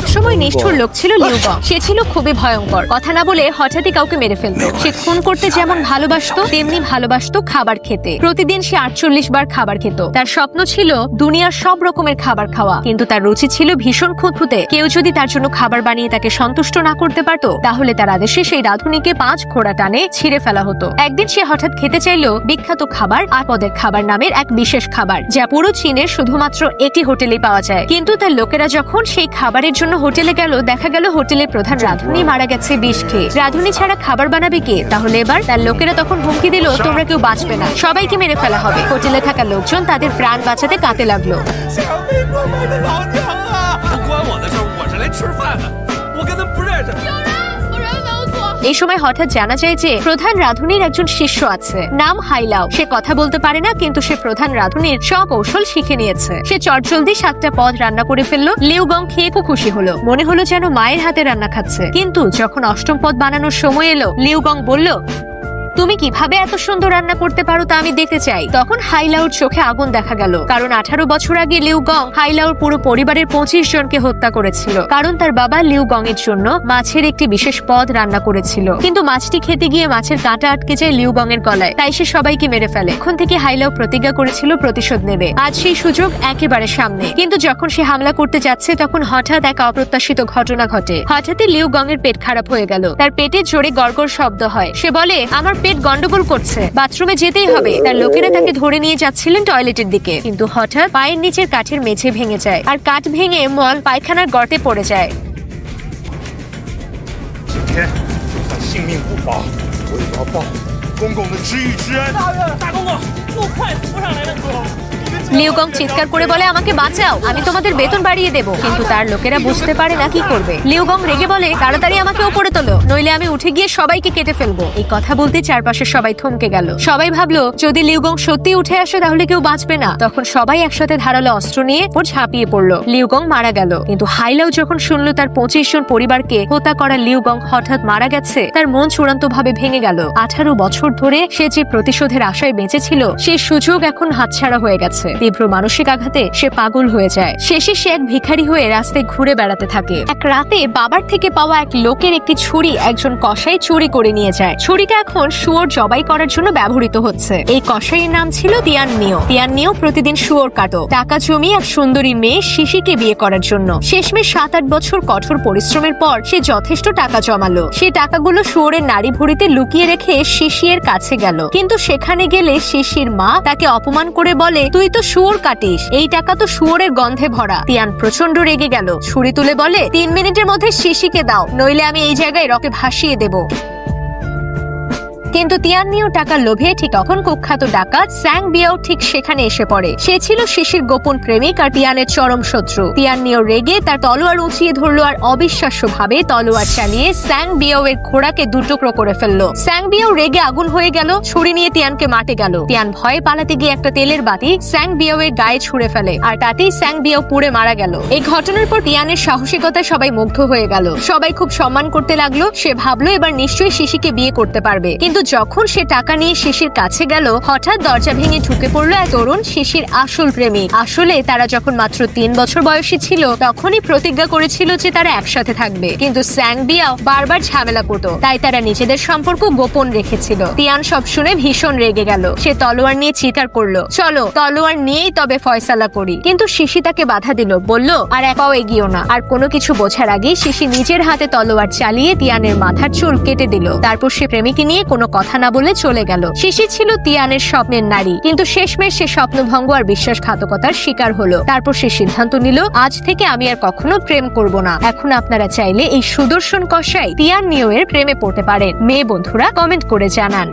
একসময় নিষ্ঠুর লোক ছিল লিউগং সে ছিল খুবই ভয়ঙ্কর। কথা না বলে হঠাৎই কাউকে মেরে ফেলতো। সে খুন করতে যেমন ভালোবাসতো তেমনি ভালোবাসতো খাবার খেতে। প্রতিদিন সে আটচল্লিশ বার খাবার খেত। তার স্বপ্ন ছিল দুনিয়ার সব রকমের খাবার খাওয়া। কিন্তু তার রুচি ছিল ভীষণ খুঁতখুঁতে। কেউ যদি তার জন্য খাবার বানিয়ে তাকে সন্তুষ্ট না করতে পারত তাহলে তার আদেশে সেই রাধুনিকে পাঁচ ঘোড়া টানে ছিঁড়ে ফেলা হতো। একদিন সে হঠাৎ খেতে চাইলো বিখ্যাত খাবার আপদের খাবার নামের এক বিশেষ খাবার যা পুরো চীনের শুধুমাত্র একটি হোটেলে পাওয়া যায়। কিন্তু তার লোকেরা যখন সেই খাবারের জন্য হোটেলে গেল দেখা গেল হোটেলের প্রধান রাধুনি মারা গেছে বিষ খেয়ে। রাধুনি ছাড়া খাবার বানাবে কে? তাহলে এবার তার লোকেরা তখন হুমকি দিল তোমরা কেউ বাঁচবে না। সবাইকে মেরে ফেলা হবে। হোটেলে থাকা লোকজন তাদের প্রাণ বাঁচাতে কাতে লাগল। 小 এই সময় হঠাৎ জানা যায় যে প্রধান রাধুনির একজন শিষ্য আছে। নাম হাইলাও। সে কথা বলতে পারে না, কিন্তু সে প্রধান রাধুনির সব কৌশল শিখে নিয়েছে। সে চটজলদি সাতটা পদ রান্না করে ফেলল, লিউগং খেয়ে খুব খুশি হলো। মনে হলো যেন মায়ের হাতে রান্না খাচ্ছে। কিন্তু যখন অষ্টম পদ বানানোর সময় এলো, লিউগং বলল তুমি কীভাবে এত সুন্দর রান্না করতে পারো তা আমি দেখতে চাই। তখন হাইলাউর চোখে আগুন দেখা গেল। কারণ আঠারো বছর আগে লিউগং হাইলাউর পুরো পরিবারের পঁচিশ জনকে হত্যা করেছিল। কারণ তার বাবা লিউগং এর জন্য মাছের একটি বিশেষ পদ রান্না করেছিল। কিন্তু মাছটি খেতে গিয়ে মাছের কাঁটা আটকে যায় লিউগং এর গলায়। তাই সে সবাইকে মেরে ফেলে। এখন থেকে হাইলাউ প্রতিজ্ঞা করেছিল প্রতিশোধ নেবে। আজ সেই সুযোগ একেবারে সামনে। কিন্তু যখন সে হামলা করতে যাচ্ছে, তখন হঠাৎ এক অপ্রত্যাশিত ঘটনা ঘটে। হঠাৎই লিউগং এর পেট খারাপ হয়ে গেল। তার পেটে জোরে গড়গড় শব্দ হয়। সে বলে, আমার পেট গন্ডগোল করছে বাথরুমে যেতেই হবে তার লোকেরা তাকে ধরে নিয়ে যাচ্ছিলেন টয়লেটের দিকে কিন্তু হঠাৎ পায়ের নিচের কাঠের মেঝে ভেঙে যায় আর কাঠ ভেঙে মল পায়খানার গর্তে পড়ে যায় লিউগং চিৎকার করে বলে, আমাকে বাঁচাও, আমি তোমাদের বেতন বাড়িয়ে দেব। কিন্তু তার লোকেরা বুঝতে পারে না কি করবে। লিউগং রেগে বলে, তাড়াতাড়ি আমাকে উপরে তোলো, নইলে আমি উঠে গিয়ে সবাইকে কেটে ফেলব। এই কথা বলতে চারপাশে সবাই থমকে গেল। সবাই ভাবলো, যদি লিউগং সত্যি উঠে আসে, তাহলে কেউ বাঁচবে না। তখন সবাই একসাথে ধারালো অস্ত্র নিয়ে ওর ঝাঁপিয়ে পড়ল। লিউগং মারা গেল। কিন্তু হাইলাও যখন শুনলো তার পঁচিশ জন পরিবারকে হত্যা করা লিউগং হঠাৎ মারা গেছে, তার মন চূড়ান্ত ভাবে ভেঙে গেল। আঠারো বছর ধরে সে যে প্রতিশোধের আশায় বেঁচেছিল সেই সুযোগ এখন হাতছাড়া হয়ে গেছে। তীব্র মানসিক আঘাতে সে পাগল হয়ে যায়। শেষে সে এক ভিখারি হয়ে রাস্তায় ঘুরে বেড়াতে থাকে। এক রাতে বাবার থেকে পাওয়া এক লোকের একটি ছুরি একজন কসাই চুরি করে নিয়ে যায়। ছুরিটা এখন শুয়োর জবাই করার জন্য ব্যবহৃত হচ্ছে। এই কসাইয়ের নাম ছিল তিয়ান নিও। তিয়ান নিও প্রতিদিন শুয়োর কাটো। টাকা জমিয়ে এক সুন্দরী মেয়ে শিশিকে বিয়ে করার জন্য। শেষমেশ সাত আট বছর কঠোর পরিশ্রমের পর সে যথেষ্ট টাকা জমালো। সে টাকাগুলো শুয়োরের নারী ভুড়িতে লুকিয়ে রেখে শিশিয়ের কাছে গেল। কিন্তু সেখানে গেলে শিশির মা তাকে অপমান করে বলে, তুই তো শুয়োর কাটিস। এই টাকা তো শুয়োরের গন্ধে ভরা। তিয়ান প্রচণ্ড রেগে গেল। ছুরি তুলে বলে, তিন মিনিটের মধ্যে শিশিকে দাও, নইলে আমি এই জায়গায় রকে ভাসিয়ে দেবো। কিন্তু তিয়ান্নিও টাকার লোভে ঠিক তখন কুখ্যাত ডাকাত স্যাং বিয়াও ঠিক সেখানে এসে পড়ে। সে ছিল শিশির গোপন প্রেমিক আর তিয়ানের চরম শত্রু। তিয়ান্নিও রেগে তার তলোয়ার উঁচিয়ে ধরলো আর অবিশ্বাস্য ভাবে তলোয়ার চালিয়ে স্যাং বিয়াও এর ঘোড়াকে দুটুকরো করে ফেলল। স্যাং বিয়াও রেগে আগুন হয়ে গেল, ছুরি নিয়ে তিয়ানকে মাঠে গেল। তিয়ান ভয়ে পালাতে গিয়ে একটা তেলের বাতি স্যাং বিয়াও এর গায়ে ছুঁড়ে ফেলে আর তাতেই স্যাং বিয়াও পুড়ে মারা গেল। এই ঘটনার পর তিয়ানের সাহসিকতায় সবাই মুগ্ধ হয়ে গেল। সবাই খুব সম্মান করতে লাগল। সে ভাবলো এবার নিশ্চয়ই শিশিকে বিয়ে করতে পারবে। কিন্তু যখন সে টাকা নিয়ে শিশির কাছে গেল, হঠাৎ দরজা ভেঙে ঢুকে পড়ল এক তরুণ শিশির আসল প্রেমিক। আসলে তারা যখন মাত্র তিন বছর বয়সী ছিল, তখনই প্রতিজ্ঞা করেছিল যে তারা একসাথে থাকবে। কিন্তু স্যাং বিয়াও বারবার ঝামেলা করতো, তাই তারা নিজেদের সম্পর্ক গোপন রেখেছিল। তিয়ান সব শুনে ভীষণ রেগে গেল। সে তলোয়ার নিয়ে চিৎকার করল, চলো, তলোয়ার নিয়েই তবে ফয়সালা করি। কিন্তু শিশি তাকে বাধা দিল, বলল, আর এক পাও এগিয়েও না। আর কোনো কিছু বোঝার আগেই শিশি নিজের হাতে তলোয়ার চালিয়ে তিয়ানের মাথার চুল কেটে দিল। তারপর সে প্রেমিকে নিয়ে কোনো কথা না বলে চলে গেল। শিশি ছিল তিয়ানের স্বপ্নের নারী। কিন্তু শেষমেশ সে স্বপ্নভঙ্গ আর বিশ্বাসঘাতকতার শিকার হলো। তারপর সে সিদ্ধান্ত নিল, আজ থেকে আমি আর কখনো প্রেম করব না। এখন আপনারা চাইলে এই সুদর্শন কষাই তিয়ান নিয়ে এর প্রেমে পড়তে পারেন। মেয়ে বন্ধুরা কমেন্ট করে জানান।